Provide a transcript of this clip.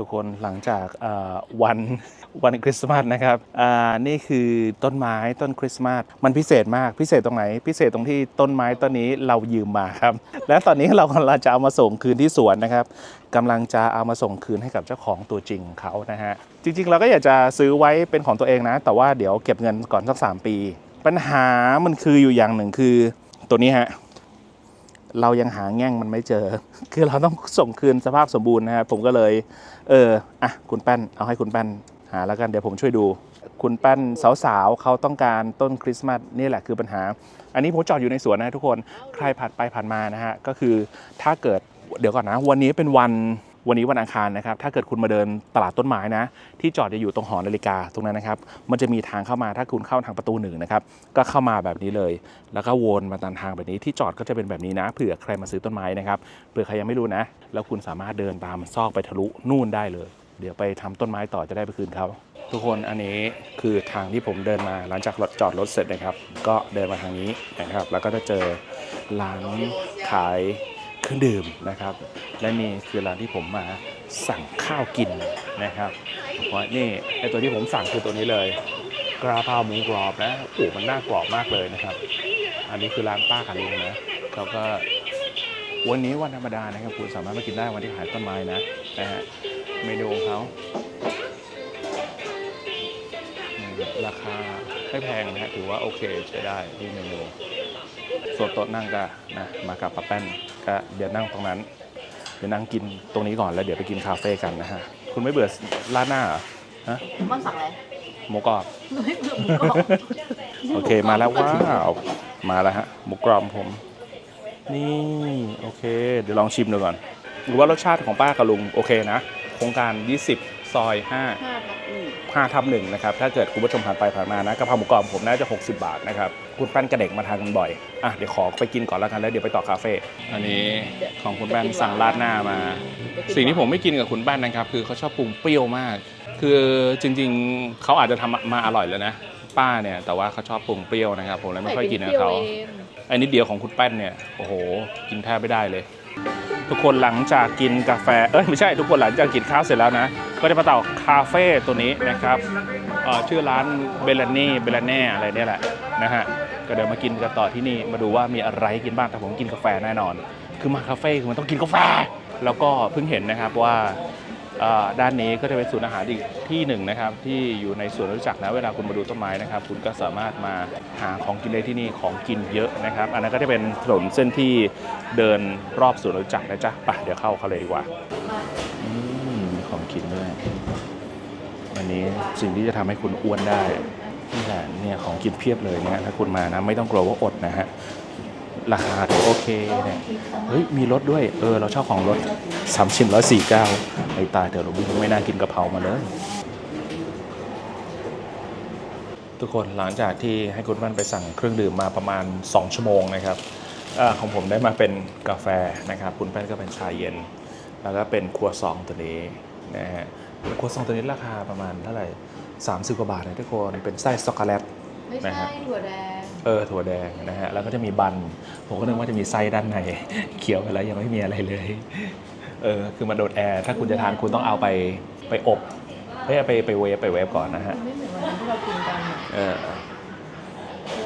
ทุกคนหลังจากวันวันคริสต์มาสนะครับนี่คือต้นไม้ต้นคริสต์มาสมันพิเศษมากพิเศษตรงไหน พิเศษตรงที่ต้นไม้ต้นนี้เรายืมมาครับ และตอนนี้เรากำลังจะเอามาส่งคืนที่สวนนะครับกำลังจะเอามาส่งคืนให้กับเจ้าของตัวจริงเขานะฮะจริง ๆ เราก็อยากจะซื้อไว้เป็นของตัวเองนะ แต่ว่าเดี๋ยวเก็บเงินก่อนสักสามปี ปัญหามันคืออยู่อย่างหนึ่งคือตัวนี้ฮะ เรายังหาแง่งมันไม่เจอ คือเราต้องส่งคืนสภาพสมบูรณ์นะครับผมก็เลย เอออะคุณแป้นเอาให้คุณแป้นหาแล้วกันเดี๋ยวผมช่วยดู คุณแป้นสาวๆเขาต้องการต้นคริสต์มาสนี่แหละคือปัญหา อันนี้ผมจอดอยู่ในสวนนะทุกคนใครผ่านไปผ่านมานะฮะก็คือถ้าเกิดเดี๋ยวก่อนนะ วันนี้เป็นวัน วันนี้วันอังคารนะครับ ถ้าเกิดคุณมาเดินตลาดต้นไม้นะ ที่จอดจะอยู่ตรงหอนาฬิกาตรงนั้นนะครับ มันจะมีทางเข้ามาถ้าคุณเข้าทางประตูหนึ่งนะครับ ก็เข้ามาแบบนี้เลย แล้วก็วนมาตามทางแบบนี้ ที่จอดก็จะเป็นแบบนี้นะ เผื่อใครมาซื้อต้นไม้นะครับ เผื่อใครยังไม่รู้นะ แล้วคุณสามารถเดินตามซอกไปทะลุนู่นได้เลย เดี๋ยวไปทำต้นไม้ต่อจะได้ไปคืนเขาทุกคนอันนี้คือทางที่ผมเดินมาหลังจากรถจอดรถเสร็จนะครับ ก็เดินมาทางนี้นะครับ แล้วก็จะเจอร้านขาย รื่องดื่มนะครับ และนี่คือร้านที่ผมมาสั่งข้าวกินนะครับเพราะนี่ไอตัวที่ผมสั่งคือตัวนี้เลยกระเพราหมูกรอบนะโอ้มันน่ากรอบมากเลยนะครับ อันนี้คือร้านป้ากับลุงนะเขาก็วันนี้วันธรรมดานะครับคุณสามารถมากินได้วันที่ขายต้นไม้นะนะฮะเมนูของเขาราคาไม่แพงนะฮะถือว่าโอเคใช้ได้ที่เมนูส่วนโต๊ะนั่งก็นะมากับป้าแป้น ก็เดี๋ยวนั่งตรงนั้น เดี๋ยวนั่งกินตรงนี้ก่อนแล้วเดี๋ยวไปกินคาเฟ่กันนะฮะ คุณไม่เบื่อร้านหน้าเหรอฮะม่อนสั่งอะไรหมูกรอบไม่เบื่อหมูกรอบโอเคมาแล้วว้าวมาแล้วฮะหมูกรอบผม นี่โอเค เดี๋ยวลองชิมดูก่อนหรือว่ารสชาติของป้ากับลุงโอเคนะโครงการ 20 ซอย 5 ห้าทับหนึ่ง5ทับหนึ่งนะครับ ถ้าเกิดคุณผู้ชมผ่านไปผ่านมานะกะเพราหมูกรอบผมน่าจะ 60 บาทนะครับ คุณแป้นกระเด็กมาทานกันบ่อย อะ เดี๋ยวขอไปกินก่อนแล้วกันแล้วเดี๋ยวไปต่อคาเฟ่ อันนี้ของคุณแป้นสั่งราดหน้ามา สิ่งที่ผมไม่กินกับคุณแป้นนะครับ คือเขาชอบปรุงเปรี้ยวมาก คือจริง ๆเขาอาจจะทำมาอร่อยแล้วนะป้าเนี่ย แต่ว่าเขาชอบปรุงเปรี้ยวนะครับ ผมเลยไม่ค่อยกินกับเขาไอ้นิดเดียวของคุณแป้นเนี่ย โอ้โห กินแทบไม่ได้เลย ทุกคนหลังจากกินกาแฟ เอ้ยไม่ใช่ทุกคนหลังจากกินข้าวเสร็จแล้วนะ ก็จะมาต่อคาเฟ่ตัวนี้นะครับชื่อร้านเบลลานี่เบลลาแน่อะไรเนี่ยแหละนะฮะก็เดี๋ยวมากินกันต่อที่นี่มาดูว่ามีอะไรให้กินบ้างแต่ผมกินกาแฟแน่นอน คือมาคาเฟ่คือมันต้องกินกาแฟ แล้วก็เพิ่งเห็นนะครับว่าด้านนี้ก็จะเป็นศูนย์อาหารอีกที่หนึ่งนะครับที่อยู่ในสวนรู้จักนะเวลาคุณมาดูต้นไม้นะครับ คุณก็สามารถมาหาของกินได้ที่นี่ของกินเยอะนะครับ อันนั้นก็จะเป็นถนนเส้นที่เดินรอบสวนรู้จักนะจ๊ะไปเดี๋ยวเข้าเขาเลยดีกว่า กินด้วยอันนี้สิ่งที่จะทำให้คุณอ้วนได้นี่แหละเนี่ยของกินเพียบเลยเนี่ยถ้าคุณมานะไม่ต้องกลัวว่าอดนะฮะราคาถือโอเคเนี่ยเฮ้ยมีรถด้วยเออเราชอบของรถสามชิ้นร้อยสี่เก้าไอ้ตายเถอะเราไม่น่ากินกะเพรามาเลยทุกคนหลังจากที่ให้คุณมั่นไปสั่งเครื่องดื่มมาประมาณ 2 ชั่วโมงนะครับอของผมได้มาเป็นกาแฟนะครับ คุณแป้นก็เป็นชาเย็น แล้วก็เป็นครัวซองตัวนี้ นะฮะครัวซองตัวนี้ราคาประมาณเท่าไหร่ 30 กว่าบาทนะทุกคนเป็นไส้ช็อกโกแลต ไม่นะใช่ฮะ ถั่วแดงเออถั่วแดงนะฮะแล้วก็จะมีบันผมก็นึกว่าจะมีไส้ด้านในเคี้ยวไปแล้วยังไม่มีอะไรเลยเออคือมันโดนแอร์ถ้าคุณจะทานคุณต้องเอาไปไปอบเฮ้ยเอาไปไปเวฟไปเวฟก่อนนะฮะ มันไม่เหมือนวันนั้นที่เรากินกันอะเออ